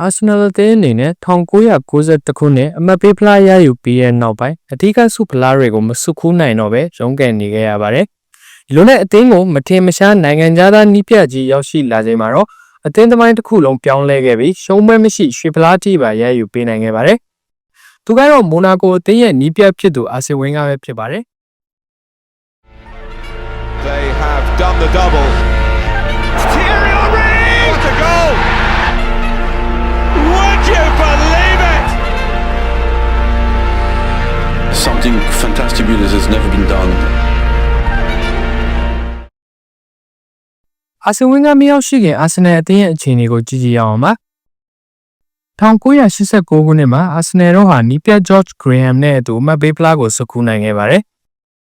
အာဆနယ်အသင်းအနေနဲ့1992ခုနှစ်အမတ်ပေးဖလားရယူပြီးတဲ့နောက်ပိုင်းအဓိကဆုဖလားတွေကိုမဆုခူးနိုင်တော့ပဲရုန်းကန်နေခဲ့ရပါတယ်။ဒီလိုနဲ့အသင်းကိုမထင်မရှားနိုင်ငံသားနီးပြကြီးရောက်ရှိလာချိန်မှာတော့အသင်းသမိုင်းတစ်ခုလုံးပြောင်းလဲခဲ့ပြီးရှုံးပွဲမရှိရွှေဖလားထိပါရယူပေးနိုင်ခဲ့ပါတယ်။သူကတော့မိုနာကိုအသင်းရဲ့နီးပြဖြစ်သူအာဆင်ဝင်းကပဲဖြစ်ပါတယ် They have done the double. Something fantastic that has never been done. ။အာဆင်ဝင်းကမရောက်ရှိခင်အာဆင်နယ်အသင်းရဲ့အခြေအနေကိုကြည့်ကြည့်ရအောင်ပါ။1989ခုနှစ်မှာအာဆင်နယ်တို့ဟာနီးပြ George Graham နဲ့အတူအမတ်ပေးဖလားကိုစုခူးနိုင်ခဲ့ပါတယ်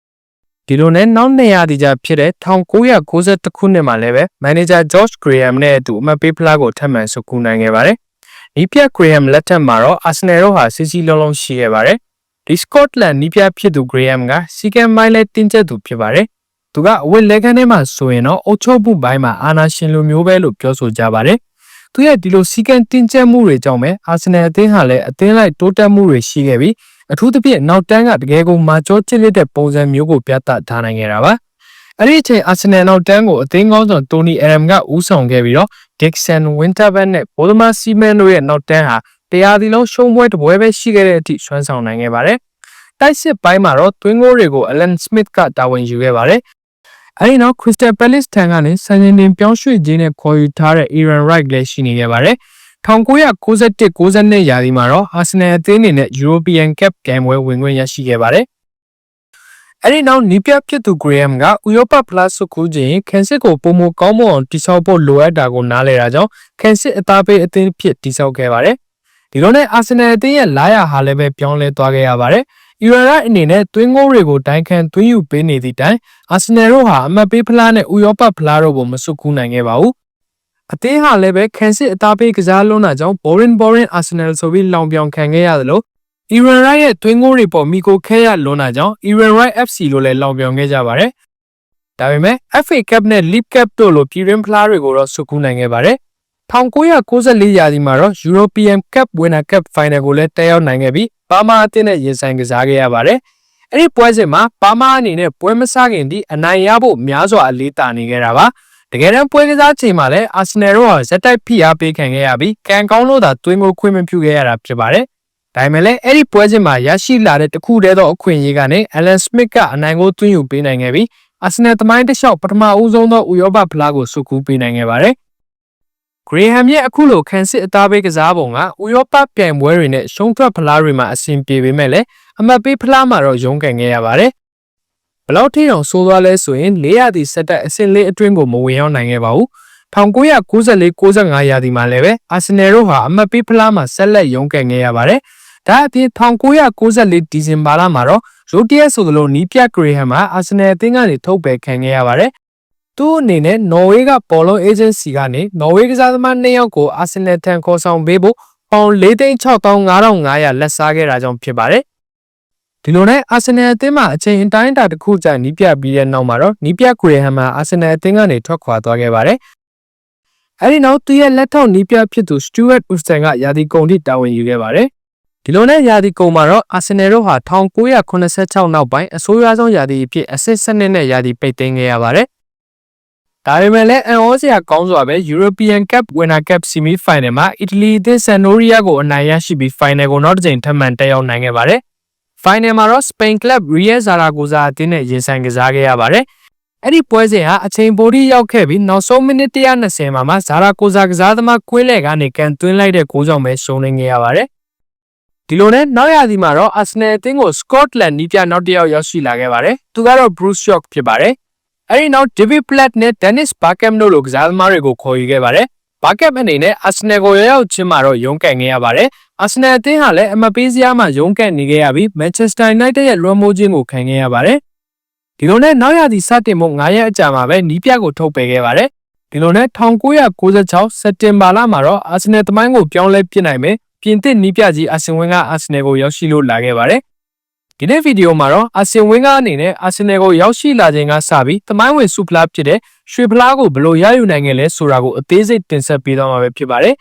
။ဒီလိုနဲ့နောက်နေရာဒီကြဖြစ်တဲ့1992ခုနှစ်မှာလည်းပဲမန်နေဂျာ George Graham နဲ့အတူအမတ်ပေးဖလားကိုထပ်မံစုခူးနိုင်ခဲ့ပါတယ်။နီးပြ Graham လက်ထက်မှာတော့အာဆင်နယ်တို့ဟာစီစီလုံးလုံးရှိခဲ့ပါတယ်။ဒီ Scotland နီးပြဖြစ်သူ Graham ကစီကံမိုင်းလဲတင်းကျပ်သူဖြစ်ပါတယ်။သူကအဝတ်လဲခန်းထဲမှာဆိုရင်တော့အုတ်ချုပ်မှုပိုင်းမှာအာနာရှင်လိုမျိုးပဲလို့ပြောဆိုကြပါတယ်။သူရဲ့ဒီလိုစီကံတင်ကျက်မှုတွေကြောင့်ပဲအာဆင်နယ်အသင်းဟာလည်းအသင်းလိုက်တိုးတက်မှုတွေရှိခဲ့ပြီးအထူးသဖြင့်နောက်တန်းကတကယ်ကိုမာကျောချစ်လက်တဲ့ပုံစံမျိုးကိုပြသထားနိုင်ခဲ့တာပါ။အဲ့ဒီအချိန်အာဆင်နယ်နောက်တန်းကိုအသင်းကောင်းဆောင်တိုနီအရမ်ကဦးဆောင်ခဲ့ပြီးတော့ Dixon Winterburn နဲ့ Bodema Seaman တို့ရဲ့နောက်တန်းဟာ တရားစီလုံးရှုံးပွဲတစ်ပွဲပဲရှိခဲ့တဲ့အထိဆွမ်းဆောင်နိုင်ခဲ့ပါတယ်။တိုက်စစ်ပိုင်းမှာတော့တွင်းကိုတွေကို Alan Smith ကတာဝန်ယူခဲ့ပါတယ်။အဲဒီနောက် Crystal Palace ထံကနေစံချိန်တင်ပြောင်းရွှေ့ခြင်းနဲ့ခေါ်ယူထားတဲ့ Aaron Wright လည်းရှိနေခဲ့ပါတယ်1991-92ရာသီမှာတော့ Arsenal အသင်းအနေနဲ့ European Cup ဂိမ်းပွဲဝင်ခွင့်ရရှိခဲ့ပါတယ်။အဲဒီနောက်နီးပြဖြစ်သူ Graham က Europa Plus စုခုခြင်းကန်စစ်ကိုပုံမကောင်းမွန်အောင်တိစောက်ဖို့လိုအပ်တာကိုနားလည်တာကြောင့်ကန်စစ်အသားပေးအသင်းဖြစ်တိစောက်ခဲ့ပါတယ်။ ဒီလိုနဲ့ Arsenal အသင်းရဲ့လာရဟာလည်းပဲပြောင်းလဲသွားခဲ့ရပါတယ်။ Ira အနေနဲ့သွင်းဂိုးတွေကိုတိုင်ခံသွင်းယူပေးနေသည့်တိုင်အာဆင်နယ်တို့ဟာအမတ်ပေးဖလားနဲ့ဥရောပဖလားတို့ကိုမစွတ်ကူးနိုင်ခဲ့ပါဘူး။အသင်းဟာလည်းပဲခန်စစ်အသားပေးကစားလုံးတာကြောင့် Boring Boring Arsenal ဆိုပြီးလောင်ပြောင်ခံခဲ့ရသလို Iran Wright ရဲ့သွင်းဂိုးတွေပေါ်မီကိုခဲရလွန်တာကြောင့် Iran Wright FC လို့လည်းလောင်ပြောင်ခဲ့ကြပါတယ်။ဒါပေမဲ့ FA Cup နဲ့ League Cup တို့လိုပြည်တွင်းဖလားတွေကိုတော့စွတ်ကူးနိုင်ခဲ့ပါတယ်။ 1994ရာသီမှာတော့ European Cup Winner Cup Final ကိုလည်းတက်ရောက်နိုင်ခဲ့ပြီးပါမာအသင်းနဲ့ရင်ဆိုင်ကစားခဲ့ရပါတယ်။အဲ့ဒီပွဲစဉ်မှာပါမာအနေနဲ့ပွဲမစခင်ဒီအနိုင်ရဖို့များစွာအလေးတာနေခဲ့တာပါ။တကယ်တမ်းပွဲကစားချိန်မှာလည်းအာဆင်နယ်တို့ဟာဇက်တိုက်ဖိအားပေးခံခဲ့ရပြီးကန်ကောင်းလို့သာသွင်းကိုခွင့်မပြုခဲ့ရတာဖြစ်ပါတယ်။ဒါပေမဲ့လည်းအဲ့ဒီပွဲစဉ်မှာရရှိလာတဲ့တခုတည်းသောအခွင့်အရေးကနေ Alan Smith ကအနိုင်ကိုသွင်းယူပေးနိုင်ခဲ့ပြီးအာဆင်နယ်သမိုင်းတစ်လျှောက်ပထမဦးဆုံးသောဥရောပဖလားကိုစုကူးပေးနိုင်ခဲ့ပါတယ်။ Graham ရဲ့အခုလိုခန်းစစ်အသားပေးကစားပုံကဥရောပပြိုင်ပွဲတွေနဲ့ရှုံးထွက်ဖလားတွေမှာအဆင်ပြေပေမဲ့လည်းအမတ်ပေးဖလားမှာတော့ရုန်းကန်ခဲ့ရပါတယ်။ဘလောက်ထိတောင်ဆိုးသွားလဲဆိုရင်၄ရာသီဆက်တိုက်အဆင့်လေးအတွင်းကိုမဝင်ရောက်နိုင်ခဲ့ပါဘူး။1994-95ရာသီမှာလည်းပဲအာဆင်နယ်တို့ဟာအမတ်ပေးဖလားမှာဆက်လက်ရုန်းကန်ခဲ့ရပါတယ်။ဒါအပြင်1994ဒီဇင်ဘာလမှာတော့ရိုတီယက်ဆိုသလိုနီးပြဂရေဟမ်မှာအာဆင်နယ်အသင်းကနေထုတ်ပယ်ခံခဲ့ရပါတယ်။ သူ့အနေနဲ့နော်ဝေးကဘောလုံးအေဂျင်စီကနေနော်ဝေးကစားသမား၂ယောက်ကိုအာဆင်နယ်ထံခေါ်ဆောင်ပေးဖို့ပေါင်4,6500လက်စားခဲ့တာကြောင့်ဖြစ်ပါတယ်။ဒီလိုနဲ့အာဆင်နယ်အသင်းမှာအချိန်အတိုင်းအတာတစ်ခုကြာနီးပြပြီးတဲ့နောက်မှာတော့နီးပြဂရေဟမ်မှာအာဆင်နယ်အသင်းကနေထွက်ခွာသွားခဲ့ပါတယ်။အဲဒီနောက်သူရဲ့လက်ထောက်နီးပြဖြစ်သူ Stuart Uston ကယာတီကုန်ထိတာဝန်ယူခဲ့ပါတယ်။ဒီလိုနဲ့ယာတီကုန်မှာတော့အာဆင်နယ်တို့ဟာ1986နောက်ပိုင်းအဆိုးရွားဆုံးယာတီအဖြစ်အဆင့်7နဲ့ယာတီပိတ်သိမ်းခဲ့ရပါတယ်။ ဒါပေမဲ့လည်းအန်အောစရာကောင်းစွာပဲ European Cup Winner Cup Semi Final မှာအီတလီအသင်း Sampdoria ကိုအနိုင်ရရှိပြီး Final ကိုနောက်တစ်ကြိမ်ထပ်မံတက်ရောက်နိုင်ခဲ့ပါတယ်။ Final မှာတော့ Spain Club Real Zaragoza အသင်းနဲ့ရင်ဆိုင်ကစားခဲ့ရပါတယ်။အဲ့ဒီပွဲစဉ်ဟာအချိန်ပိုဒီရောက်ခဲ့ပြီးနောက်ဆုံးမိနစ်120မှာမှ Zaragoza ကစားသမားကွင်းလဲကနေကန်သွင်းလိုက်တဲ့ဂိုးကြောင့်ပဲရှုံးနေခဲ့ရပါတယ်။ဒီလိုနဲ့နောက်ရာသီမှာတော့ Arsenal အသင်းကို Scotland နီးပြနောက်တစ်ယောက်ရောက်ရှိလာခဲ့ပါတယ်။သူကတော့ Bruce York ဖြစ်ပါတယ်။ အဲဒီနောက် David Platt နဲ့ Dennis Bergkamp တို့လိုကစားသမားတွေကိုခေါ်ယူခဲ့ပါတယ်။ Bergkamp အနေနဲ့ Arsenal ကိုရောက်ရောက်ချင်းမှာတော့ရုန်းကန်ခဲ့ရပါတယ်။ Arsenal အသင်းဟာလည်းအမပေးစရာမှရုန်းကန်နေခဲ့ရပြီး Manchester United ရဲ့လွှမ်းမိုးခြင်းကိုခံခဲ့ရပါတယ်။ဒီလိုနဲ့နောက်ရာသီစတင်ဖို့9ရက်အကြာမှာပဲနီးပြကိုထုတ်ပယ်ခဲ့ပါတယ်။ဒီလိုနဲ့1996စက်တင်ဘာလမှာတော့ Arsenal သမိုင်းကိုပြောင်းလဲပြစ်နိုင်မယ်ပြင်သစ်နီးပြကြီးအာဆင်ဝင်းကအာဆင်နယ်ကိုရောက်ရှိလို့လာခဲ့ပါတယ်။ ဒီနေ့ဗီဒီယိုမှာတော့အာဆင်ဝင်းကအနေနဲ့အာဆင်နယ်ကိုရောက်ရှိလာခြင်းကစပြီးသမိုင်းဝင်စုဖလားဖြစ်တဲ့ရွှေဖလားကိုဘယ်လိုရယူနိုင်ခဲ့လဲဆိုတာကိုအသေးစိတ်တင်ဆက်ပေးသွားမှာပဲဖြစ်ပါတယ်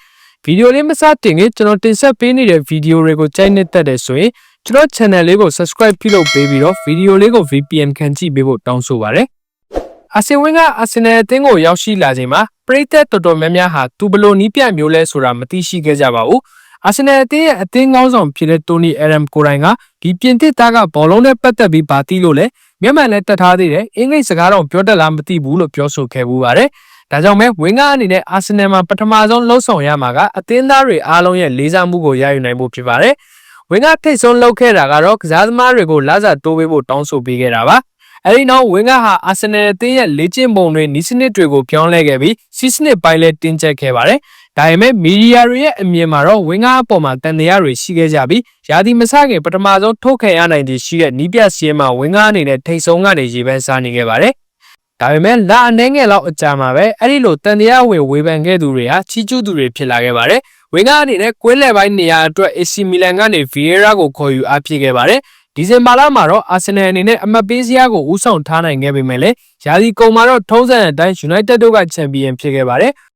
ဗီဒီယိုလေးမစတင်ခင်ကျွန်တော်တင်ဆက်ပေးနေတဲ့ဗီဒီယိုတွေကိုကြိုက်နေတဲ့တဲ့ဆိုရင်ကျွန်တော် channel လေးကို subscribe ပြုလုပ်ပေးပြီးတော့ဗီဒီယိုလေးကို VPN ခံကြည့်ပေးဖို့တောင်းဆိုပါရစေ။အာဆင်ဝင်းကအာဆင်နယ်အသင်းကိုရောက်ရှိလာချိန်မှာပရိသတ်တော်တော်များများဟာသူဘယ်လိုနီးပြမျိုးလဲဆိုတာမသိရှိခဲ့ကြပါဘူး။ အာဆင်နယ်အသင်းရဲ့အသင်းကောင်းဆောင်ဖြစ်တဲ့တိုနီအရမ်ကိုရိုင်ကဒီပြင်သစ်သားကဘောလုံးနဲ့ပတ်သက်ပြီးဗာတီးလို့လဲမြန်မာလည်းတတ်ထားသေးတယ်။အင်္ဂလိပ်စကားတော့ပြောတတ်လားမသိဘူးလို့ပြောဆိုခဲ့ဘူးပါတယ်။ဒါကြောင့်ပဲဝင်းကားအနေနဲ့အာဆင်နယ်မှာပထမဆုံးလှုပ်ဆောင်ရမှာကအသင်းသားတွေအားလုံးရဲ့လေးစားမှုကိုရယူနိုင်ဖို့ဖြစ်ပါတယ်။ဝင်းကားထိတ်ဆုံးလှုပ်ခဲ့တာကတော့ကစားသမားတွေကိုလာစာတိုးပေးဖို့တောင်းဆိုပေးခဲ့တာပါ။အဲဒီနောက်ဝင်းကားဟာအာဆင်နယ်အသင်းရဲ့လေ့ကျင့်ပုံတွေနီးစနစ်တွေကိုပြောင်းလဲခဲ့ပြီးစီးစနစ်ပိုင်းလဲတင်းကျပ်ခဲ့ပါတယ်။ ဒါပေမဲ့မီဒီယာတွေရဲ့အမြင်မှာတော့ဝင်းကားအပေါ်မှာတန်တရားတွေရှိခဲ့ကြပြီးယာဒီမဆခင်ပထမဆုံးထုတ်ခဲ့ရနိုင်တဲ့ရှိတဲ့နီးပြစီးမှာဝင်းကားအနေနဲ့ထိတ်ဆုံးကနေရေပန်းစားနေခဲ့ပါတယ်။ဒါပေမဲ့လာအနေငယ်လောက်အကြာမှာပဲအဲ့ဒီလိုတန်တရားဝင်ဝေဖန်ခဲ့သူတွေဟာချီကျူးသူတွေဖြစ်လာခဲ့ပါတယ်။ဝင်းကားအနေနဲ့ကွင်းလယ်ပိုင်းနေရာအတွက် AC Milan ကနေ Vieira ကိုခေါ်ယူအားဖြစ်ခဲ့ပါတယ်။ဒီဇင်ဘာလမှာတော့အာဆင်နယ်အနေနဲ့အမတ်ပေးစရာကိုဦးဆောင်ထားနိုင်ခဲ့ပေမဲ့လည်းယာဒီကုံမှာတော့ထုံးစံအတိုင်း United တို့ကချန်ပီယံဖြစ်ခဲ့ပါတယ်။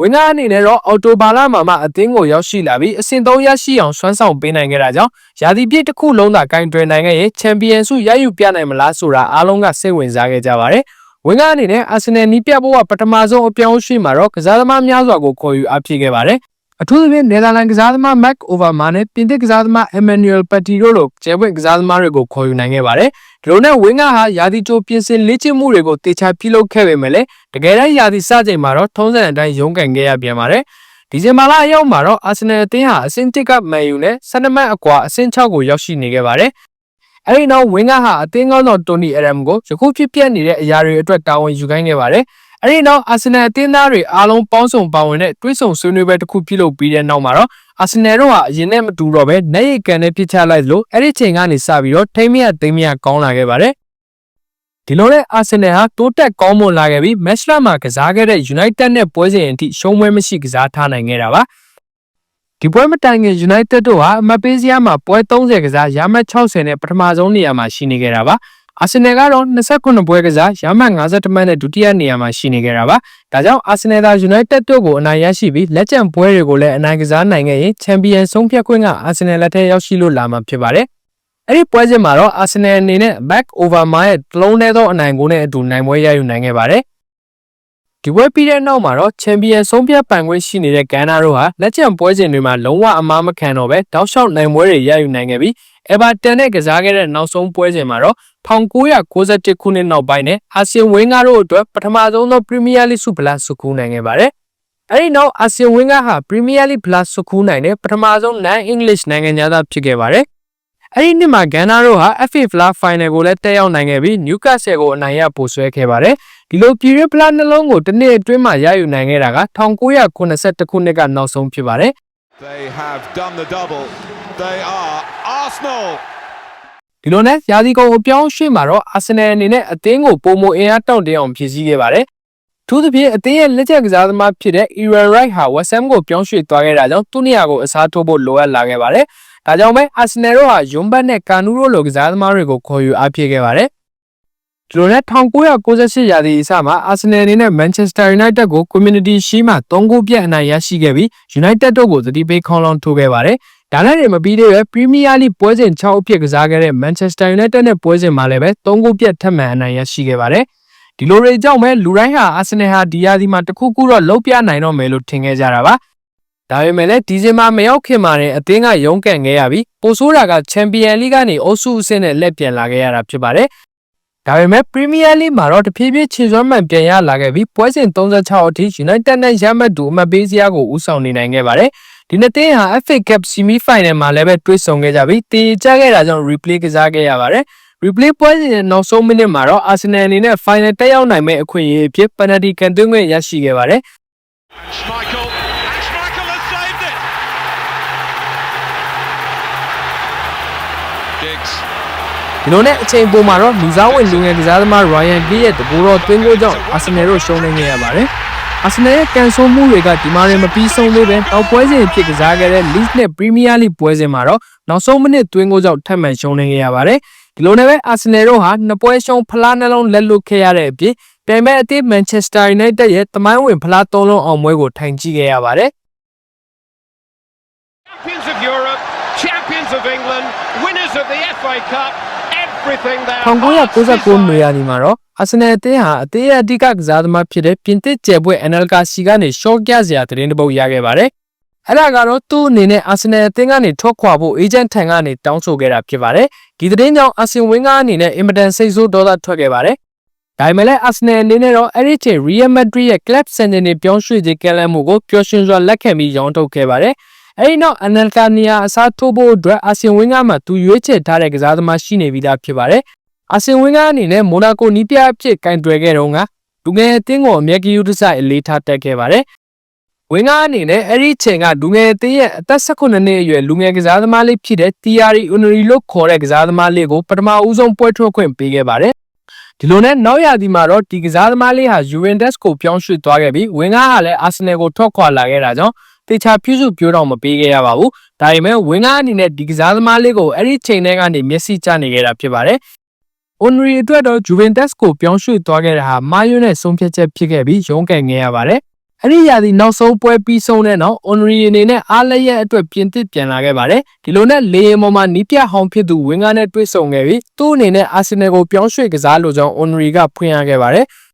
ဝင်းကားအနေနဲ့တော့အော်တိုဘာလမှာမှအသင်းကိုရောက်ရှိလာပြီးအဆင့်3ရရှိအောင်ဆွမ်းဆောင်ပေးနိုင်ခဲ့တာကြောင့်ယာဒီပြည့်တစ်ခုလုံးသာကင်တွယ်နိုင်ခဲ့ရင်ချန်ပီယံဆုရယူပြနိုင်မလားဆိုတာအားလုံးကစိတ်ဝင်စားခဲ့ကြပါတယ်။ဝင်းကားအနေနဲ့အာဆင်နယ်နီးပြဖို့ကပထမဆုံးအပြောင်းအရွှေ့မှာတော့ကစားသမားများစွာကိုခေါ်ယူအားဖြစ်ခဲ့ပါတယ်။ အထူးသဖြင့်နယ်သာလန်ကစားသမား Mac Overmars နဲ့ပြင်သစ်ကစားသမား Emmanuel Petit တို့လိုကျဲပွင့်ကစားသမားတွေကိုခေါ်ယူနိုင်ခဲ့ပါတယ်။ဒီလိုနဲ့ဝင်းကားဟာယာဒီချိုပြင်ဆင်လေ့ကျင့်မှုတွေကိုတေချာပြုလုပ်ခဲ့ပေမဲ့လည်းတကယ်တမ်းယာဒီစချိန်မှာတော့ထုံးစံအတိုင်းရုန်းကန်ခဲ့ရပြန်ပါတယ်။ဒီဇင်ဘာလအရောက်မှာတော့အာဆင်နယ်အသင်းဟာအဆင့်1ကမန်ယူနဲ့12မှတ်အကွာအဆင့်6ကိုရောက်ရှိနေခဲ့ပါတယ်။အဲဒီနောက်ဝင်းကားဟာအသင်းကောင်းဆောင်တိုနီအရမ်ကိုယခုဖြစ်ပျက်နေတဲ့အရာတွေအတွက်တာဝန်ယူခိုင်းခဲ့ပါတယ်။ အဲဒီနောက်အာဆင်နယ်အသင်းသားတွေအားလုံးပေါင်းစုံပါဝင်တဲ့တွဲဆုံဆွေးနွေးပွဲတစ်ခုပြုလုပ်ပြီးတဲ့နောက်မှာတော့အာဆင်နယ်တို့ဟာအရင်နဲ့မတူတော့ပဲနိုင်ရိတ်ကန်နဲ့ပြစ်ချလိုက်လို့အဲ့ဒီချိန်ကနေစပြီးတော့ထိမ့်မရသိမ့်မရကောင်းလာခဲ့ပါတယ်ဒီလိုနဲ့အာဆင်နယ်ဟာတိုးတက်ကောင်းမွန်လာခဲ့ပြီးမက်ချ်လာမှာကစားခဲ့တဲ့ United နဲ့ပွဲစဉ်အထိရှုံးပွဲမရှိကစားထားနိုင်ခဲ့တာပါဒီပွဲမတိုင်ခင် United တို့ဟာအမတ်ပေးစရာမှာပွဲ30ကစားရမှတ်60နဲ့ပထမဆုံးနေရာမှာရှိနေခဲ့တာပါ အာဆင်နယ်ကတော့29ပွဲကစားရမှတ်52မှတ်နဲ့ဒုတိယနေရာမှာရှိနေခဲ့တာပါ။ဒါကြောင့်အာဆင်နယ်သာ United တို့ကိုအနိုင်ရရှိပြီးလက်ကျန်ပွဲတွေကိုလည်းအနိုင်ကစားနိုင်ခဲ့ရင်ချန်ပီယံဆုံးဖြတ်ခွင့်ကအာဆင်နယ်လက်ထဲရောက်ရှိလို့လာမှာဖြစ်ပါတယ်။အဲ့ဒီပွဲစဉ်မှာတော့အာဆင်နယ်အနေနဲ့ back over မှာရဲ့တလုံးထဲသောအနိုင်ကိုနဲ့အတူနိုင်ပွဲရယူနိုင်ခဲ့ပါတယ်။ ဒီပွဲပြီးတဲ့နောက်မှာတော့ချန်ပီယံဆုံးဖြတ်ပိုင်ခွင့်ရှိနေတဲ့ဂန်နာတို့ဟာလက်ကျန်ပွဲစဉ်တွေမှာလုံးဝအမားမခံတော့ပဲတောက်လျှောက်နိုင်ပွဲတွေရယူနိုင်ခဲ့ပြီး Everton နဲ့ကစားခဲ့တဲ့နောက်ဆုံးပွဲစဉ်မှာတော့1991ခုနှစ်နောက်ပိုင်းနဲ့အာဆီယံဝင်းကားတို့အတွက်ပထမဆုံးသော Premier League ဆုဖလားဆုခူးနိုင်ခဲ့ပါတယ်။အဲဒီနောက်အာဆီယံဝင်းကားဟာ Premier League ဖလားဆုခူးနိုင်တဲ့ပထမဆုံး Non-English နိုင်ငံသားဖြစ်ခဲ့ပါတယ်။အဲဒီနှစ်မှာဂန်နာတို့ဟာ FA ဖလား Final ကိုလည်းတက်ရောက်နိုင်ခဲ့ပြီး Newcastle ကိုအနိုင်ရပို့ဆွဲခဲ့ပါတယ်။ ဒီလိုပြည်ရဖလားနှလုံးကိုတစ်နှစ်အတွင်းမှာရယူနိုင်ခဲ့တာက1982ခုနှစ်ကနောက်ဆုံးဖြစ်ပါတယ်။ They have done the double. They are Arsenal. ဒီလိုနဲ့ယာဒီကုံအပြောင်းရွှေ့မှာတော့အာဆင်နယ်အနေနဲ့အသင်းကိုပုံမအင်အားတောင့်တင်းအောင်ဖြည့်ဆည်းခဲ့ပါတယ်။ထို့သဖြင့်အသင်းရဲ့လက်ချက်ကစားသမားဖြစ်တဲ့ Iran Wright ဟာ West Ham ကိုပြောင်းရွှေ့သွားခဲ့တာကြောင့်သူ့နေရာကိုအစားထိုးဖို့လိုအပ်လာခဲ့ပါတယ်။ဒါကြောင့်ပဲအာဆင်နယ်တို့ဟာယွန်ဘတ်နဲ့ကာနူးတို့လိုကစားသမားတွေကိုခေါ်ယူအားဖြည့်ခဲ့ပါတယ်။ဒီ လိုနဲ့1998ရာသီအစမှာအာဆင်နယ်အနေနဲ့ Manchester United ကို Community Shield မှာ3ဂိုးပြတ်အနိုင်ရရှိခဲ့ပြီး United တို့ကိုသတိပေးခေါင်းလောင်းထိုးခဲ့ပါတယ်။ဒါနဲ့လည်းမပြီးသေးပဲ Premier League ပွဲစဉ်6အဖြစ်ကစားခဲ့တဲ့ Manchester United နဲ့ပွဲစဉ်မှာလည်းပဲ3ဂိုးပြတ်ထပ်မံအနိုင်ရရှိခဲ့ပါတယ်။ဒီလိုတွေကြောင့်ပဲလူတိုင်းဟာ Arsenal ဟာဒီယာဒီမှာတခုခုတော့လုံးပြနိုင်တော့မယ်လို့ထင်ခဲ့ကြတာပါ။ဒါပေမဲ့လည်းဒီဇင်ဘာမရောက်ခင်မှာနဲ့အသင်းကရုန်းကန်ခဲ့ရပြီးပိုဆိုးတာက Champions League ကနေအုပ်စုအဆင့်နဲ့လက်ပြန်လာခဲ့ရတာဖြစ်ပါတယ်။ ဒါပေမဲ့ Premier League မှာတော့တဖြည်းဖြည်းခြေစွမ်းမှန်ပြန်ရလာခဲ့ပြီးပွဲစဉ်36အထိ United နဲ့ရမှတ်တူအမှတ်ပေးစရာကိုဦးဆောင်နေနိုင်ခဲ့ပါတယ်။ဒီနှစ်သင်းဟာ FA Cup Semi Final မှာလည်းပဲတွေ့ဆုံခဲ့ကြပြီးတည်ကြခဲ့တာကြောင့် replay ကစားခဲ့ရပါတယ်။ replay ပွဲစဉ်ရဲ့နောက်ဆုံးမိနစ်မှာတော့ Arsenal အနေနဲ့ final တက်ရောက်နိုင်မယ့်အခွင့်အရေးအဖြစ် penalty ကန်သွင်းခွင့်ရရှိခဲ့ပါတယ် ဒီလိုနဲ့အချိန်ပိုမှာတော့လူစားဝင်လူငယ်ကစားသမား Ryan Giggs ရဲ့တကူတော်သွင်းကိုကြောင့် Arsenal တို့ရှုံးနေခဲ့ရပါတယ်။ Arsenal ရဲ့ကန်ဆိုးမှုတွေကဒီမှာရင်မပြီးဆုံးသေးပဲတောက်ပွဲစဉ်အဖြစ်ကစားခဲ့တဲ့ Leeds နဲ့ Premier League ပွဲစဉ်မှာတော့နောက်ဆုံးမိနစ်သွင်းကိုကြောင့်ထပ်မံရှုံးနေခဲ့ရပါတယ်။ဒီလိုနဲ့ပဲ Arsenal တို့ဟာနှစ်ပွဲရှုံးဖလားနှလုံးလက်လွတ်ခဲ့ရတဲ့အပြင်ပြိုင်မဲ့အသင်း Manchester United ရဲ့တမိုင်းဝင်ဖလားသုံးလုံးအောင်ပွဲကိုထိုင်ကြည့်ခဲ့ရပါတယ်။ Champions of Europe, champions of England, winners of the FA Cup, everything there. 1999နွေရာသီမှာတော့အာဆင်နယ်အသင်းဟာအသင်းရဲ့အဓိကကစားသမားဖြစ်တဲ့ပြင်သစ်ကျယ်ပွဲ NLK စီကနေရှော့ကျစရာသတင်းတစ်ပုဒ်ရခဲ့ပါတယ်။အဲ့ဒါကတော့သူ့အနေနဲ့အာဆင်နယ်အသင်းကနေထွက်ခွာဖို့အေဂျင့်ထံကနေတောင်းဆိုခဲ့တာဖြစ်ပါတယ်။ဒီသတင်းကြောင့်အာဆင်ဝင်းကအနေနဲ့အင်မတန်စိတ်ဆိုးဒေါသထွက်ခဲ့ပါတယ်။ဒါပေမဲ့လည်းအာဆင်နယ်အနေနဲ့တော့အဲ့ဒီချိန် Real Madrid ရဲ့ Club Center နဲ့ပြောင်းရွှေ့ခြင်းကဲလမ်းမှုကိုပျော်ရွှင်စွာလက်ခံပြီးရောင်းထုတ်ခဲ့ပါတယ်။ အဲဒီနောက် NLK နီယာအစားထိုးဖို့အတွက်အာဆင်ဝင်းကမှသူရွေးချယ်ထားတဲ့ကစားသမားရှိနေပြီးသားဖြစ်ပါတယ်။အာဆင်ဝင်းကအနေနဲ့မိုနာကိုနီးပြအဖြစ်ကင်တွယ်ခဲ့တော့ကလူငယ်အသင်းကိုအမျက်ကြီးဥဒ္ဒဆိုင်အလေးထားတက်ခဲ့ပါတယ်။ဝင်းကအနေနဲ့အဲ့ဒီချိန်ကလူငယ်အသင်းရဲ့အသက်18နှစ်အရွယ်လူငယ်ကစားသမားလေးဖြစ်တဲ့ Thierry Henry လို့ခေါ်တဲ့ကစားသမားလေးကိုပထမဦးဆုံးပွဲထွက်ခွင့်ပေးခဲ့ပါတယ်။ဒီလိုနဲ့နောက်ရာသီမှာတော့ဒီကစားသမားလေးဟာ Juventus ကိုပြောင်းရွှေ့သွားခဲ့ပြီးဝင်းကကလည်း Arsenal ကိုထွက်ခွာလာခဲ့တာကြောင့် တေချာပြုစုပြောတော့မပေးခဲ့ရပါဘူး။ဒါပေမဲ့ဝင်းကအနေနဲ့ဒီကစားသမားလေးကိုအဲ့ဒီချိန်ထဲကနေမျက်စိကျနေခဲ့တာဖြစ်ပါတယ်။ Onry အတွက်တော့ Juventus ကိုပြောင်းရွှေ့သွားခဲ့တာဟာမာယွနဲ့ဆုံးဖြတ်ချက်ဖြစ်ခဲ့ပြီးရုန်းကန်ခဲ့ရပါတယ်။အဲ့ဒီရာသီနောက်ဆုံးပွဲပြီးဆုံးတဲ့နောက် Onry အနေနဲ့အားလည်းရဲ့အတွက်ပြင်သစ်ပြန်လာခဲ့ပါတယ်။ဒီလိုနဲ့လေယာဉ်ပေါ်မှာနီးပြဟောင်းဖြစ်သူဝင်းကားနဲ့တွေ့ဆုံခဲ့ပြီးသူ့အနေနဲ့ Arsenal ကိုပြောင်းရွှေ့ကစားလိုကြောင်း Onry ကဖွင့်ရခဲ့ပါတယ်။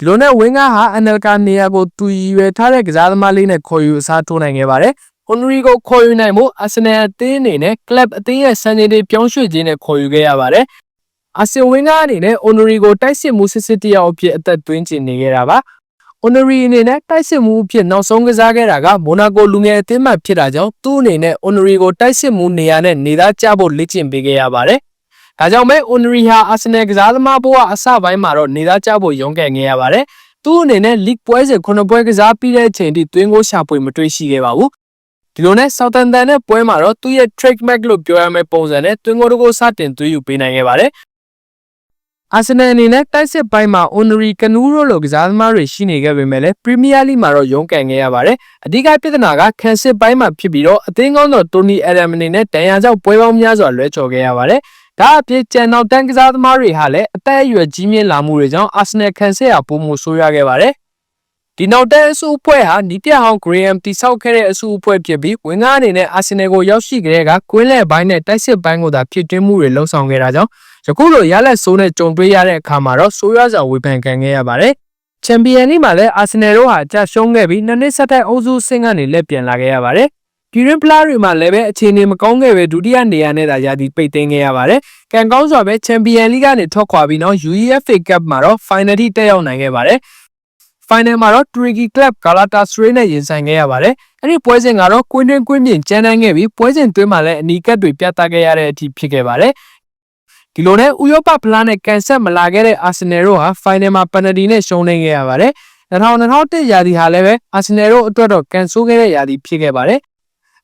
ဒီလိုနဲ့ဝင်းကားဟာ NLK နေရာကိုတူရွယ်ထားတဲ့ကစားသမားလေးနဲ့ခေါ်ယူအစားထိုးနိုင်ခဲ့ပါတယ်။ Onry ကိုခေါ်ယူနိုင်မှု Arsenal အသင်းအနေနဲ့ club အသင်းရဲ့စံချိန်တွေပြောင်းရွှေ့ခြင်းနဲ့ခေါ်ယူခဲ့ရပါတယ်။အာဆင်ဝင်းကအနေနဲ့ Honorary ကိုတိုက်စစ်မှုစစ်စစ်တယောက်အဖြစ်အသက်သွင်းချင်နေခဲ့တာပါ။ Honorary အနေနဲ့တိုက်စစ်မှုအဖြစ်နောက်ဆုံးကစားခဲ့တာကမိုနာကိုလူငယ်အသင်းမှဖြစ်တာကြောင့်သူ့အနေနဲ့ Honorary ကိုတိုက်စစ်မှုနေရာနဲ့နေသားကျဖို့လေ့ကျင့်ပေးခဲ့ရပါတယ်။ ဒါကြောင့်ပဲ Honorary ဟာ Arsenal ကစားသမားဘဝအစပိုင်းမှာတော့နေသားကျဖို့ရုန်းကန်ခဲ့ရပါတယ်။သူ့အနေနဲ့ League ပွဲစဉ်9ပွဲကစားပြီးတဲ့အချိန်ထိသွင်းကိုရှာဖွေမတွေ့ရှိခဲ့ပါဘူး။ဒီလိုနဲ့ Southampton နဲ့ပွဲမှာတော့သူ့ရဲ့ trademark လို့ပြောရမယ့်ပုံစံနဲ့သွင်းကိုတကိုစတင်သွင်းယူပေးနိုင်ခဲ့ပါတယ်။အာဆင်နယ်အနေနဲ့တိုက်စစ်ပိုင်းမှာ Honorary Canuro လိုကစားသမားတွေရှိနေခဲ့ပေမဲ့လည်း Premier League မှာတော့ရုန်းကန်ခဲ့ရပါတယ်။အဓိကပြဿနာကခံစစ်ပိုင်းမှာဖြစ်ပြီးတော့အသင်းကောင်းတော် Tony Adam အနေနဲ့တန်ရာကြောင့်ပွဲပေါင်းများစွာလွဲချော်ခဲ့ရပါတယ်။ ဒါအပြင်ကျန်နောက်တန်းကစားသမားတွေဟာလည်းအသက်အရွယ်ကြီးမြင့်လာမှုတွေကြောင့် Arsenal ခံစစ်ဟာပုံမှုဆိုးရွားခဲ့ပါတယ်။ဒီနောက်တဲ့အစုအဖွဲ့ဟာနီးပြဟောင်း Graham တိဆောက်ခဲ့တဲ့အစုအဖွဲ့ဖြစ်ပြီးဝင်ကားအနေနဲ့ Arsenal ကိုရောက်ရှိကြတဲ့ကကွင်းလဲပိုင်းနဲ့တိုက်စစ်ပိုင်းကိုသာဖြစ်တွင်းမှုတွေလှုံ့ဆော်ခဲ့တာကြောင့်ယခုလိုရလက်ဆိုးနဲ့ကြုံတွေ့ရတဲ့အခါမှာတော့ဆိုးရွားစွာဝေဖန်ခံခဲ့ရပါတယ်။ Champion League မှာလည်း Arsenal တို့ဟာအကျရှုံးခဲ့ပြီးနှစ်နှစ်ဆက်တိုက်အုပ်စုဆင့်ကနေလက်ပြန်လာခဲ့ရပါတယ်။ ပြည်ရင်းဖလားတွေမှာလည်းပဲအခြေအနေမကောင်းခဲ့ပဲဒုတိယနေရာနဲ့သာရာသီပိတ်သိမ်းခဲ့ရပါတယ်။ကံကောင်းစွာပဲ Champion League ကနေထွက်ခွာပြီးတော့ UEFA Cup မှာတော့ final ထိတက်ရောက်နိုင်ခဲ့ပါတယ်။ final မှာတော့ Turkey Club Galatasaray နဲ့ရင်ဆိုင်ခဲ့ရပါတယ်။အဲ့ဒီပွဲစဉ်ကတော့ကွင်းတွင်းကွင်းပြင်ကျန်းတန်းခဲ့ပြီးပွဲစဉ်သွင်းမှာလည်းအနီးကပ်တွေပြသခဲ့ရတဲ့အထိဖြစ်ခဲ့ပါတယ်။ဒီလိုနဲ့ဥရောပဖလားနဲ့ကန်ဆက်မလာခဲ့တဲ့ Arsenal တို့ဟာ final မှာ penalty နဲ့ရှုံးနေခဲ့ရပါတယ်။2000-2001ရာသီဟာလည်းပဲ Arsenal တို့အတွက်တော့ကန်ဆိုးခဲ့တဲ့ရာသီဖြစ်ခဲ့ပါတယ်။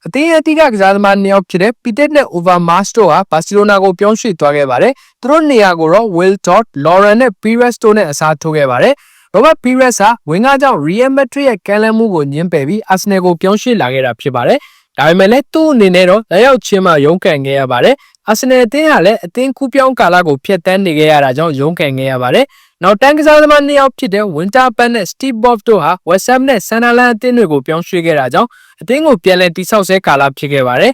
အသင်းရဲ့အတိကကစားသမားနှစ်ယောက်ဖြစ်တဲ့ Pitet နဲ့ Overmars တို့ဟာဘာစီလိုနာကိုပြောင်းရွှေ့သွားခဲ့ပါတယ်။သူတို့နေရာကိုတော့ Will Todd, Lauren နဲ့ Pires တို့နဲ့အစားထိုးခဲ့ပါတယ်။ Robert Pires ဟာဝင်းကားကြောင့် Real Madrid ရဲ့ကမ်းလှမ်းမှုကိုညှင်းပယ်ပြီး Arsenal ကိုပြောင်းရွှေ့လာခဲ့တာဖြစ်ပါတယ်။ဒါပေမဲ့လည်းသူ့အနေနဲ့တော့လက်ရောက်ချင်းမှရုန်းကန်ခဲ့ရပါတယ်။ Arsenal အသင်းဟာလည်းအသင်းကူးပြောင်းကာလကိုဖျက်ဆီးနေခဲ့ရတာကြောင့်ရုန်းကန်ခဲ့ရပါတယ်။ နောက်တန်းကစားသမားနှစ်ယောက်ဖြစ်တဲ့ Winterpan နဲ့ Steve Bob တို့ဟာ West Ham နဲ့ Sunderland အသင်းတွေကိုပြောင်းရွှေ့ခဲ့တာကြောင့်အသင်းကိုပြန်လည်တိစောက်ဆဲကာလဖြစ်ခဲ့ပါတယ်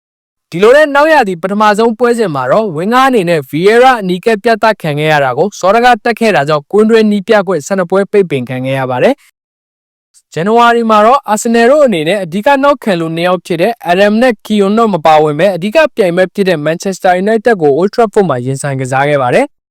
။ဒီလိုနဲ့နောက်ရသည့်ပထမဆုံးပွဲစဉ်မှာတော့ဝင်းကားအနေနဲ့ Vieira အနီးကပ်ပြတ်သားခံခဲ့ရတာကိုစောရကတက်ခဲ့တာကြောင့်ကွင်းတွင်းနီးပြကွက်12ပွဲပိတ်ပင်ခံခဲ့ရပါတယ်။ဇန်နဝါရီမှာတော့ Arsenal တို့အနေနဲ့အဓိကနောက်ခံလူနှစ်ယောက်ဖြစ်တဲ့ Adam နဲ့ Keown တို့မပါဝင်ပဲအဓိကပြိုင်ပွဲဖြစ်တဲ့ Manchester United ကို Old Trafford မှာရင်ဆိုင်ကစားခဲ့ပါတယ်။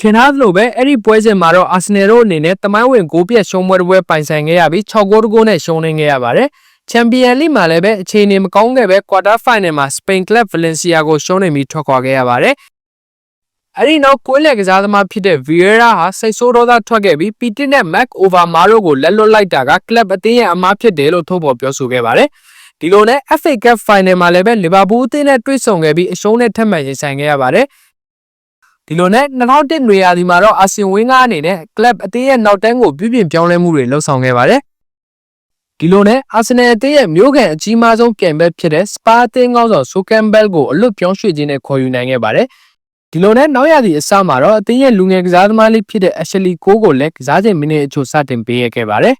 ထင်ထားသလိုပဲအဲ့ဒီပွဲစဉ်မှာတော့ Arsenal တို့အနေနဲ့တမိုင်းဝင်ဂိုးပြတ်ရှုံးပွဲတစ်ပွဲပိုင်ဆိုင်ခဲ့ရပြီး6ဂိုးတဂိုးနဲ့ရှုံးနေခဲ့ရပါတယ်။ Champion League မှာလည်းပဲအခြေအနေမကောင်းခဲ့ပဲ quarter final မှာ Spain Club Valencia ကိုရှုံးနေပြီးထွက်ခွာခဲ့ရပါတယ်။အဲ့ဒီနောက်ကိုယ်လက်ကစားသမားဖြစ်တဲ့ Vieira ဟာစိတ်ဆိုးဒေါသထွက်ခဲ့ပြီး Pitti နဲ့ Mac Overmars တို့ကိုလက်လွတ်လိုက်တာက club အသင်းရဲ့အမားဖြစ်တယ်လို့ထုတ်ဖော်ပြောဆိုခဲ့ပါတယ်။ဒီလိုနဲ့ FA Cup Final မှာလည်းပဲ Liverpool အသင်းနဲ့တွေ့ဆုံခဲ့ပြီးအရှုံးနဲ့ထပ်မံရင်ဆိုင်ခဲ့ရပါတယ်။ ဒီလိုနဲ့2001နွေရာသီမှာတော့အာဆင်ဝင်းကားအနေနဲ့ club အသင်းရဲ့နောက်တန်းကိုပြုပြင်ပြောင်းလဲမှုတွေလှုပ်ဆောင်ခဲ့ပါတယ်။ဒီလိုနဲ့အာဆင်နယ်အသင်းရဲ့မျိုးကန်အကြီးမားဆုံးပြိုင်ဘက်ဖြစ်တဲ့စပါအသင်းကောင်းဆောင်ဆိုကန်ဘဲလ်ကိုအလွတ်ပြောင်းရွှေ့ခြင်းနဲ့ခေါ်ယူနိုင်ခဲ့ပါတယ်။ဒီလိုနဲ့နောက်ရသည့်အစမှာတော့အသင်းရဲ့လူငယ်ကစားသမားလေးဖြစ်တဲ့ Ashley Cole ကိုလည်းကစားချိန်မိနစ်အချို့စတင်ပေးရခဲ့ပါတယ်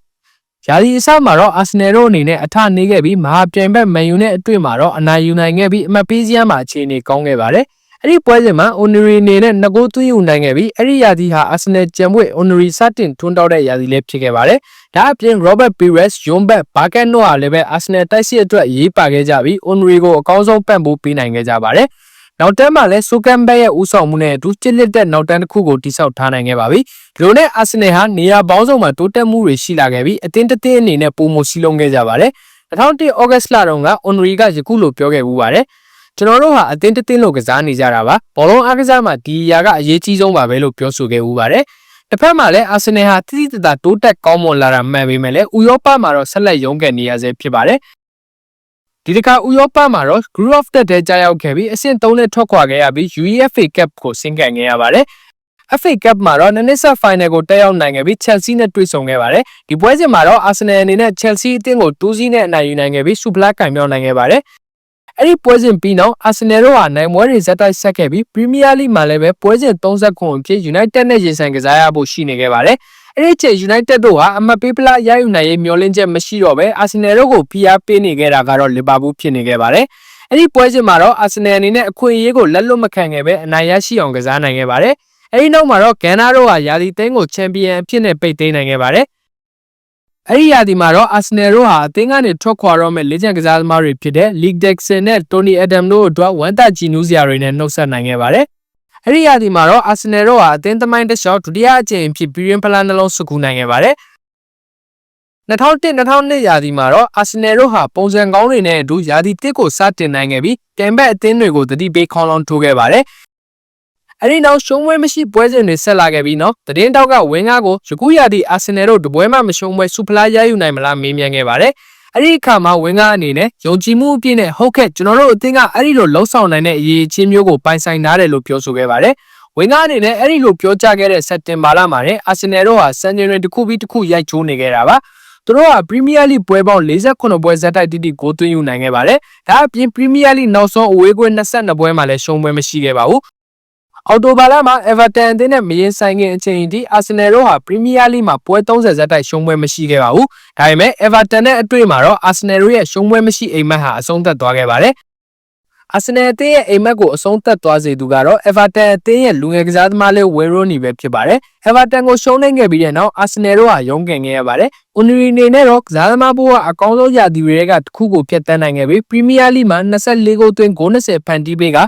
ရာသီအစမှာတော့အာဆင်နယ်တို့အနေနဲ့အထနေခဲ့ပြီးမဟာပြိုင်ဘက်မန်ယူနဲ့အတွေ့မှာတော့အနိုင်ယူနိုင်ခဲ့ပြီးအမှတ်ပေးစရာမှာအခြေအနေကောင်းခဲ့ပါတယ်။ အဲ့ဒီပွဲစဉ်မှာ Onuri အနေနဲ့ငကိုးသွင်းယူနိုင်ခဲ့ပြီးအဲ့ဒီရာသီဟာအာဆင်နယ်ကြံပွေ Onuri စတင်ထွန်းတောက်တဲ့ရာသီလေးဖြစ်ခဲ့ပါတယ်။ဒါအပြင် Robert Pires, John Beck, Barker တို့ဟာလည်းပဲအာဆင်နယ်တိုက်စစ်အတွက်ရေးပါခဲ့ကြပြီး Onuri ကိုအကောင်းဆုံးပံ့ပိုးပေးနိုင်ခဲ့ကြပါတယ်။နောက်တန်းမှာလည်းဆိုကန်ဘက်ရဲ့ဦးဆောင်မှုနဲ့အတူချစ်လက်တဲ့နောက်တန်းတစ်ခုကိုတိစောက်ထားနိုင်ခဲ့ပါပြီ။ဒီလိုနဲ့အာဆင်နယ်ဟာနေရာပေါင်းစုံမှာတိုးတက်မှုတွေရှိလာခဲ့ပြီးအသင်းတစ်သင်းအနေနဲ့ပုံမစီလုံးခဲ့ကြပါတယ်။2001 August လတုန်းက Onri ကယခုလိုပြောခဲ့ဘူးပါတယ်။ ကျွန်တော်တို့ဟာအသင်းတစ်သင်းလို့ကစားနေကြတာပါ။ဘောလုံးအားကစားမှာဒီအရာကအရေးကြီးဆုံးပါပဲလို့ပြောဆိုခဲ့ဘူးပါတယ်။တစ်ဖက်မှာလည်းအာဆင်နယ်ဟာတိတိတတ်တိုးတက်ကောင်းမွန်လာတာမှန်ပေမဲ့လည်းဥရောပမှာတော့ဆက်လက်ရုန်းကန်နေရဆဲဖြစ်ပါတယ်။ဒီတစ်ခါဥရောပမှာတော့ Group of Death ထဲကြားရောက်ခဲ့ပြီးအဆင့်3နဲ့ထွက်ခွာခဲ့ရပြီး UEFA Cup ကိုဆင်းကန်ခဲ့ရပါတယ်။ FA Cup မှာတော့နနစ်ဆက် final ကိုတက်ရောက်နိုင်ခဲ့ပြီး Chelsea နဲ့တွေ့ဆုံခဲ့ပါတယ်။ဒီပွဲစဉ်မှာတော့ Arsenal အနေနဲ့ Chelsea အသင်းကို2-0နဲ့အနိုင်ယူနိုင်ခဲ့ပြီး Super League ကင်မြောက်နိုင်ခဲ့ပါတယ်။ အဲ့ဒီပွဲစဉ်ပြီးနောက် Arsenal တို့ဟာနိုင်ပွဲတွေဇက်တိုက်ဆက်ခဲ့ပြီး Premier League မှာလည်းပဲပွဲစဉ်39အဖြစ် United နဲ့ရင်ဆိုင်ကစားရဖို့ရှိနေခဲ့ပါတယ်။အဲ့ဒီချိန် United တို့ဟာအမတ်ပေးပလာရယူနိုင်ရေးမျှော်လင့်ချက်မရှိတော့ဘဲ Arsenal တို့ကိုဖိအားပေးနေခဲ့တာကတော့ Liverpool ဖြစ်နေခဲ့ပါတယ်။အဲ့ဒီပွဲစဉ်မှာတော့ Arsenal အနေနဲ့အခွင့်အရေးကိုလက်လွတ်မခံခဲ့ပဲအနိုင်ရရှိအောင်ကစားနိုင်ခဲ့ပါတယ်။အဲဒီနောက်မှာတော့ဂန်နာတို့ဟာယာဒီသိန်းကိုချန်ပီယံအဖြစ်နဲ့ပိတ်သိမ်းနိုင်ခဲ့ပါတယ်။ အဲဒီယာဒီမှာတော့အာဆင်နယ်တို့ဟာအသင်းကနေထွက်ခွာတော့မဲ့လေ့ကျင့်ကစားသမားတွေဖြစ်တဲ့ League Dixon နဲ့ Tony Adam တို့အတွက်ဝန်တာကြည်နူးစရာတွေနဲ့နှုတ်ဆက်နိုင်ခဲ့ပါတယ်။အဲဒီယာဒီမှာတော့အာဆင်နယ်တို့ဟာအသင်းသမိုင်းတစ်လျှောက်ဒုတိယအကြိမ်အဖြစ်ပြည်ရင်းဖလားနှလုံးစုကူနိုင်ခဲ့ပါတယ်။2001-2002ရာသီမှာတော့အာဆင်နယ်တို့ဟာပုံစံကောင်းတွေနဲ့အတူရာသီတစ်ကိုစတင်နိုင်ခဲ့ပြီးကင်ဘက်အသင်းတွေကိုတတိပေးခေါင်းလောင်းထိုးခဲ့ပါတယ်။ အဲ့ဒီနောက်ရှုံးပွဲမရှိပွဲစဉ်တွေဆက်လာခဲ့ပြီးနော်တည်င်းတောက်ကဝင်းကားကိုယခုရာသီအာဆင်နယ်တို့တပွဲမှမရှုံးပွဲစူပလာရယူနိုင်မလားမေးမြန်းခဲ့ပါတယ်။အဲ့ဒီအခါမှာဝင်းကားအနေနဲ့ယုံကြည်မှုအပြည့်နဲ့ဟုတ်ကဲ့ကျွန်တော်တို့အသင်းကအဲ့ဒီလိုလှုပ်ဆောင်နိုင်တဲ့အရေးချင်းမျိုးကိုပိုင်ဆိုင်ထားတယ်လို့ပြောဆိုခဲ့ပါတယ်။ဝင်းကားအနေနဲ့အဲ့ဒီလိုပြောကြားခဲ့တဲ့စက်တင်ဘာလမှာနဲ့အာဆင်နယ်တို့ဟာစံချိန်တွေတစ်ခုပြီးတစ်ခုရိုက်ချိုးနေခဲ့တာပါ။သူတို့ကပရီးမီးယားလိပွဲပေါင်း48ပွဲဇက်တိုက်တိတိကိုသွင်းယူနိုင်ခဲ့ပါတယ်။ဒါအပြင်ပရီးမီးယားလိနောက်ဆုံးအဝေးကွင်း22ပွဲမှာလည်းရှုံးပွဲမရှိခဲ့ပါဘူး။ အော်တိုဘာလမှာ Everton အသင်းနဲ့မရင်ဆိုင်ခင်အချိန်ထိ Arsenal တို့ဟာ Premier League မှာပွဲ30ဇက်တိုက်ရှုံးပွဲမရှိခဲ့ပါဘူး။ဒါပေမဲ့ Everton နဲ့အတွေ့မှာတော့ Arsenal တို့ရဲ့ရှုံးပွဲမရှိအိမ်မက်ဟာအဆုံးသတ်သွားခဲ့ပါတယ်။ Arsenal အသင်းရဲ့အိမ်မက်ကိုအဆုံးသတ်သွားစေသူကတော့ Everton အသင်းရဲ့လူငယ်ကစားသမားလေး Wayne Rooney ပဲဖြစ်ပါတယ်။ Everton ကိုရှုံးနိုင်ခဲ့ပြီးတဲ့နောက် Arsenal တို့ဟာရုန်းကန်ခဲ့ရပါတယ်။ Unai အနေနဲ့တော့ကစားသမားဘိုးကအကောင်းဆုံးရာသီတွေကတစ်ခုကိုဖျက်ဆီးနိုင်ခဲ့ပြီး Premier League မှာ24ဂိုးသွင်းဂိုး20ဖန်တီးပေးက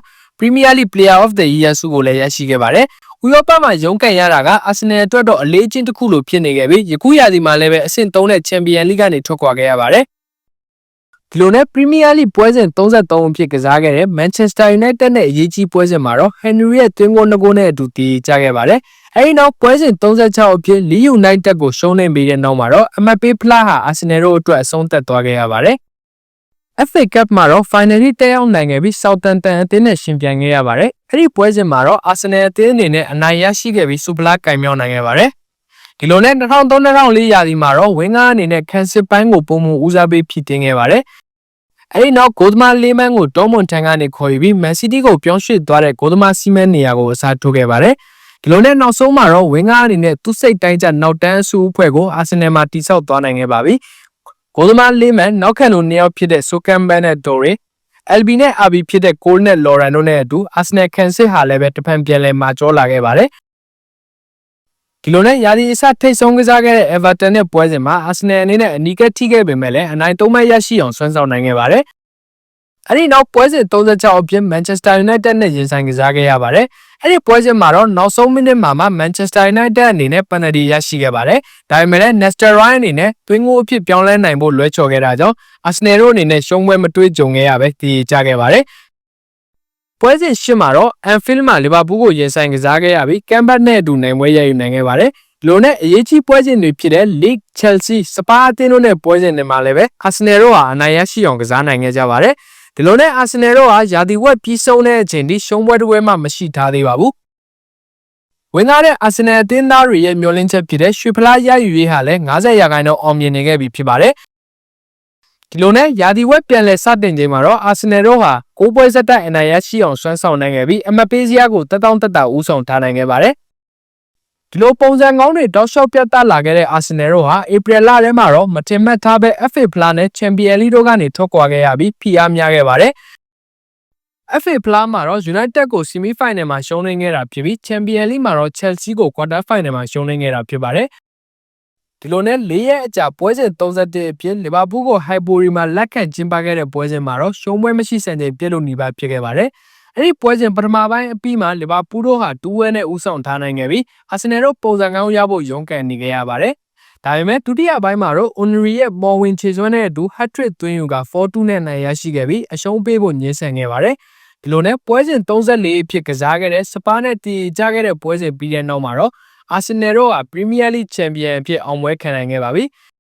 Premier League Player of the Year ဆုကိုလည်းရရှိခဲ့ပါတယ်။ဥရောပမှာရုန်းကန်ရတာက Arsenal အတွက်တော့အလေးချင်းတစ်ခုလိုဖြစ်နေခဲ့ပြီးယခုရာသီမှာလည်းပဲအဆင့်3နဲ့ Champions League ကနေထွက်ခွာခဲ့ရပါတယ်။ဒီလိုနဲ့ Premier League ပွဲစဉ်33အဖြစ်ကစားခဲ့တဲ့ Manchester United နဲ့အရေးကြီးပွဲစဉ်မှာတော့ Henry ရဲ့သွင်းဂိုး2ဂိုးနဲ့အတူတည်ကြခဲ့ပါတယ်။အဲဒီနောက်ပွဲစဉ်36အဖြစ် Leeds United ကိုရှုံးနေပြီးတဲ့နောက်မှာတော့အမတ်ပေးဖလားဟာ Arsenal တို့အတွက်အဆုံးသတ်သွားခဲ့ရပါတယ်။ FA Cup မှာတော့ finally တက်ရောက်နိုင်ခဲ့ပြီး Southampton အသင်းနဲ့ရှင်ပြိုင်ခဲ့ရပါတယ်။အဲ့ဒီပွဲစဉ်မှာတော့ Arsenal အသင်းအနေနဲ့အနိုင်ရရှိခဲ့ပြီး Super League ကင်မြောက်နိုင်ခဲ့ပါတယ်။ဒီလိုနဲ့2003-2004ရာသီမှာတော့ဝင်းကားအနေနဲ့ကန်စစ်ပိုင်းကိုပုံမှန်ဦးစားပေးဖြည့်တင်းခဲ့ပါတယ်။အဲ့ဒီနောက်ဂိုသမားလေးမန်းကိုတောမွန်ထန်ကနေခေါ်ယူပြီး Man City ကိုပြောင်းရွှေ့သွားတဲ့ဂိုသမားစီမန်နေရာကိုအစားထိုးခဲ့ပါတယ်။ဒီလိုနဲ့နောက်ဆုံးမှာတော့ဝင်းကားအနေနဲ့သူ့စိတ်တိုင်းကျနောက်တန်းအစုအဖွဲ့ကို Arsenal မှာတိစောက်သွားနိုင်ခဲ့ပါပြီ။ ကိုသမားလေးမန်နောက်ခံလိုနှစ်ယောက်ဖြစ်တဲ့ဆိုကန်ဘန်နဲ့ဒိုရီ LB နဲ့ RB ဖြစ်တဲ့ကိုလ်နဲ့လော်ရန်တို့နဲ့အတူ Arsenal ကန်စစ်ဟာလည်းပဲတဖန်ပြန်လဲမာကျောလာခဲ့ပါတယ်ဒီလိုနဲ့ယာဒီအစထိတ်ဆုံးကစားခဲ့တဲ့ Everton နဲ့ပွဲစဉ်မှာ Arsenal အနေနဲ့အနီးကပ်ထိခဲ့ပေမဲ့လည်းအနိုင်သုံးမဲ့ရရှိအောင်ဆွမ်းဆောင်နိုင်ခဲ့ပါတယ် အဲ့ဒီနောက်ပွဲစဉ်36အပြင် Manchester United နဲ့ရင်ဆိုင်ကစားခဲ့ရပါတယ်။အဲ့ဒီပွဲစဉ်မှာတော့နောက်ဆုံးမိနစ်မှာမှ Manchester United အနေနဲ့ penalty ရရှိခဲ့ပါတယ်။ဒါပေမဲ့လည်း Nestor Ryan အနေနဲ့သွင်းဂိုးအဖြစ်ပြောင်းလဲနိုင်ဖို့လွဲချော်ခဲ့တာကြောင့် Arsenal တို့အနေနဲ့ရှုံးပွဲမတွေးကြုံခဲ့ရပဲတည်ကြခဲ့ပါတယ်။ပွဲစဉ်ရှင်းမှာတော့ Anfield မှာ Liverpool ကိုရင်ဆိုင်ကစားခဲ့ရပြီး Cambernet နဲ့အတူနိုင်ပွဲရယူနိုင်ခဲ့ပါတယ်။လိုနဲ့အရေးကြီးပွဲစဉ်တွေဖြစ်တဲ့ League, Chelsea, Spa အသင်းတို့နဲ့ပွဲစဉ်တွေမှာလည်းပဲ Arsenal တို့ဟာအနိုင်ရရှိအောင်ကစားနိုင်ခဲ့ကြပါတယ်။ ဒီလိုနဲ့အာဆင်နယ်တို့ဟာယာတီဝက်ပြီးဆုံးတဲ့အချိန်ထိရှုံးပွဲတစ်ပွဲမှမရှိထားသေးပါဘူး။ဝင်ကားတဲ့အာဆင်နယ်အသင်းသားတွေရဲ့မျှော်လင့်ချက်ဖြစ်တဲ့ရွှေဖလားရယူရေးဟာလည်း90ရာခိုင်နှုန်းအောင်မြင်နေခဲ့ပြီဖြစ်ပါတယ်။ဒီလိုနဲ့ယာတီဝက်ပြန်လည်စတင်ချိန်မှာတော့အာဆင်နယ်တို့ဟာကိုးပွဲဆက်တိုက်အနိုင်ရရှိအောင်ဆွမ်းဆောင်နိုင်ခဲ့ပြီးအမတ်ပေးစရာကိုတက်တောင့်တက်တာဦးဆောင်ထားနိုင်ခဲ့ပါတယ်။ ဒီလိုပုံစံကောင်းတွေတောက်လျှောက်ပြတ်သားလာခဲ့တဲ့အာဆင်နယ်တို့ဟာဧပြီလထဲမှာတော့မတင်မှတ်ထားပဲ FA ဖလားနဲ့ချန်ပီယံလိတို့ကနေထွက်ခွာခဲ့ရပြီးဖိအားများခဲ့ပါတယ်။ FA ဖလားမှာတော့ United ကို semi final မှာရှုံးနိမ့်ခဲ့တာဖြစ်ပြီး Champions League မှာတော့ Chelsea ကို quarter final မှာရှုံးနိမ့်ခဲ့တာဖြစ်ပါတယ်။ဒီလိုနဲ့၄ရက်အကြာပွဲစဉ်31အဖြစ်လီဗာပူးကို Highbury မှာလက်ခံကျင်းပခဲ့တဲ့ပွဲစဉ်မှာတော့ရှုံးပွဲမရှိစံချိန်ပြည့်လို့နေပါဖြစ်ခဲ့ပါတယ်။ အဲ့ဒီပွဲစဉ်ပထမပိုင်းအပြီးမှာလီဗာပူးတို့ဟာ2ဝဲနဲ့ဦးဆောင်ထားနိုင်ခဲ့ပြီးအာဆင်နယ်တို့ပုံစံကောင်းရဖို့ရုန်းကန်နေခဲ့ရပါတယ်။ဒါပေမဲ့ဒုတိယပိုင်းမှာတော့ Onry ရဲ့မော်ဝင်ချေစွမ်းတဲ့အတူ hat-trick သွင်းယူက4-2နဲ့နိုင်ရရှိခဲ့ပြီးအရှုံးပေးဖို့ညှင်းဆန်ခဲ့ပါတယ်။ဒီလိုနဲ့ပွဲစဉ်34အဖြစ်ကစားခဲ့တဲ့စပါးနဲ့တီကြခဲ့တဲ့ပွဲစဉ်ပြီးတဲ့နောက်မှာတော့အာဆင်နယ်တို့ကပရီးမီးယားလိချန်ပီယံအဖြစ်အောင်ပွဲခံနိုင်ခဲ့ပါပြီ။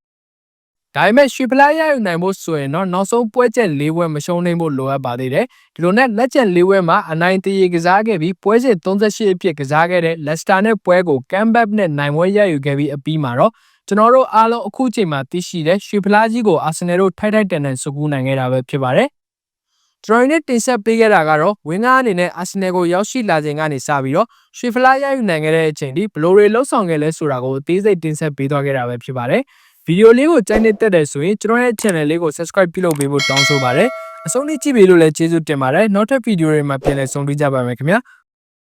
ဒါပေမဲ့ရွှေဖလားရယူနိုင်ဖို့ဆိုရင်တော့နောက်ဆုံးပွဲချက်၄ပွဲမရှုံးနိုင်ဖို့လိုအပ်ပါသေးတယ်။ဒီလိုနဲ့လက်ချက်၄ပွဲမှာအနိုင်တရေကစားခဲ့ပြီးပွဲစဉ်38အဖြစ်ကစားခဲ့တဲ့လက်စတာနဲ့ပွဲကိုကမ်ဘက်နဲ့နိုင်ပွဲရယူခဲ့ပြီးအပြီးမှာတော့ကျွန်တော်တို့အားလုံးအခုချိန်မှာသိရှိတဲ့ရွှေဖလားကြီးကိုအာဆင်နယ်တို့ထိုက်ထိုက်တန်တန်စုကူးနိုင်ခဲ့တာပဲဖြစ်ပါတယ်။ကျွန်တော်တို့တင်ဆက်ပေးခဲ့တာကတော့ဝင်းကားအနေနဲ့အာဆင်နယ်ကိုရောက်ရှိလာချိန်ကနေစပြီးတော့ရွှေဖလားရယူနိုင်ခဲ့တဲ့အချိန်ထိဘယ်လိုတွေလှုပ်ဆောင်ခဲ့လဲဆိုတာကိုအသေးစိတ်တင်ဆက်ပေးသွားခဲ့တာပဲဖြစ်ပါတယ်။ ဗီဒီယိုလေးကိုကြိုက်နေတဲ့တဲ့ဆိုရင်ကျွန်တော်ရဲ့ channel လေးကို subscribe ပြုလုပ်ပေးဖို့တောင်းဆိုပါတယ်။အဆုံးထိကြည့်ပေးလို့လည်းကျေးဇူးတင်ပါတယ်။နောက်ထပ်ဗီဒီယိုတွေမှာပြန်လည်ဆုံတွေ့ကြပါမယ်ခင်ဗျာ။